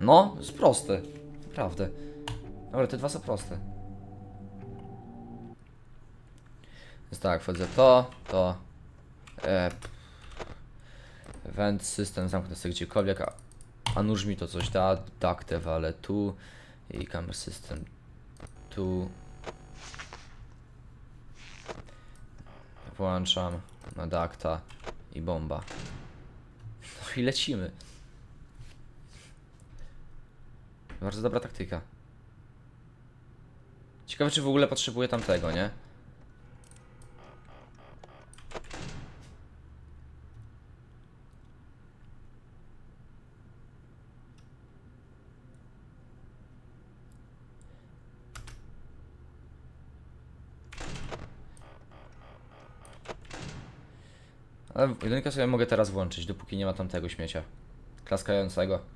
No, jest proste. Naprawdę. Dobra, te dwa są proste. Więc tak, wchodzę to, to. E, Event system zamknę sobie gdziekolwiek, a, a nóż mi to coś da. Ductive, ale tu. I camera system tu. Włączam na dacta i bomba. No i lecimy. Bardzo dobra taktyka. Ciekawe, czy w ogóle potrzebuję tamtego, nie? Ale jedynkę sobie mogę teraz włączyć, dopóki nie ma tamtego śmiecia. Klaskającego.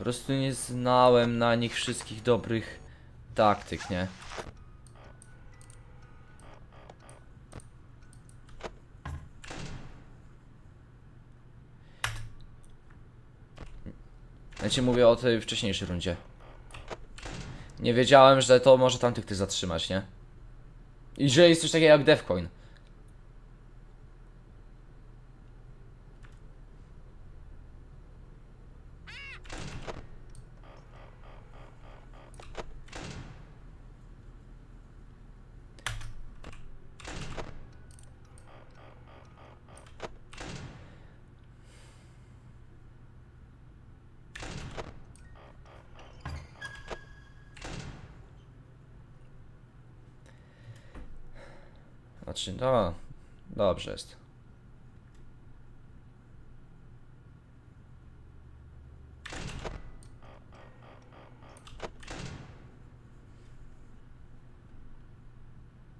Po prostu nie znałem na nich wszystkich dobrych taktyk, nie? Znaczy mówię o tej wcześniejszej rundzie. Nie wiedziałem, że to może tamtych tych zatrzymać, nie? I że jest coś takiego jak Devcoin. Znaczy, no, dobrze jest.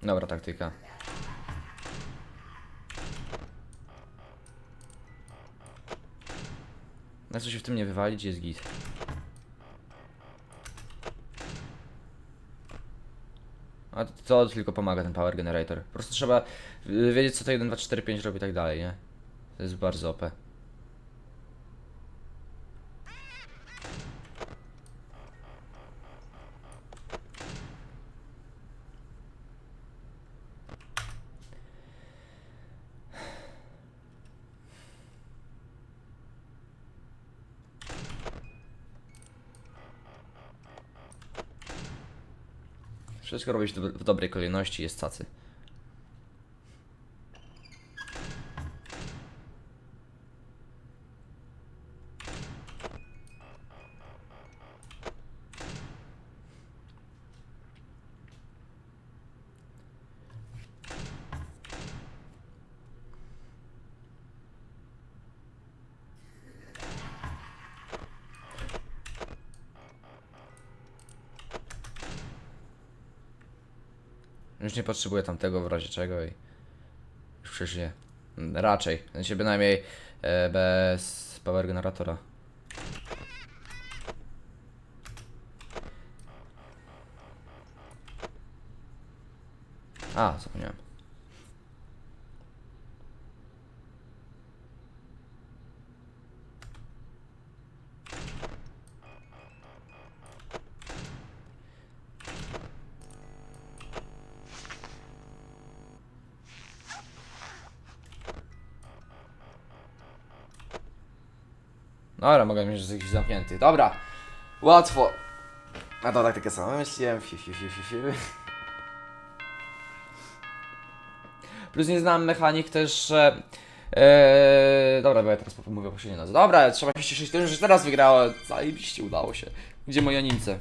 Dobra taktyka. Na co się w tym nie wywalić jest git. A to, tylko pomaga ten power generator. Po prostu trzeba y, wiedzieć co to 1, 2, 4, 5 robi i tak dalej, nie? To jest bardzo OP. Wszystko robić w, dobrej kolejności jest cacy. Już nie potrzebuję tamtego w razie czego i już przeżyję. Mm, Raczej, w sensie bynajmniej e, bez power generatora. A, zapomniałem. Dobra, mogę mieć, że jakiś zamknięty. Dobra, łatwo. A to taktykę samo myśliłem. Fi, fi, fi, fi, fi. Plus nie znam mechanik też, że... Eee, dobra, bo ja teraz mówię po nie nazwę. Dobra, trzeba się cieszyć tym, że teraz wygrałem. Zajebiście udało się. Gdzie moje nimce?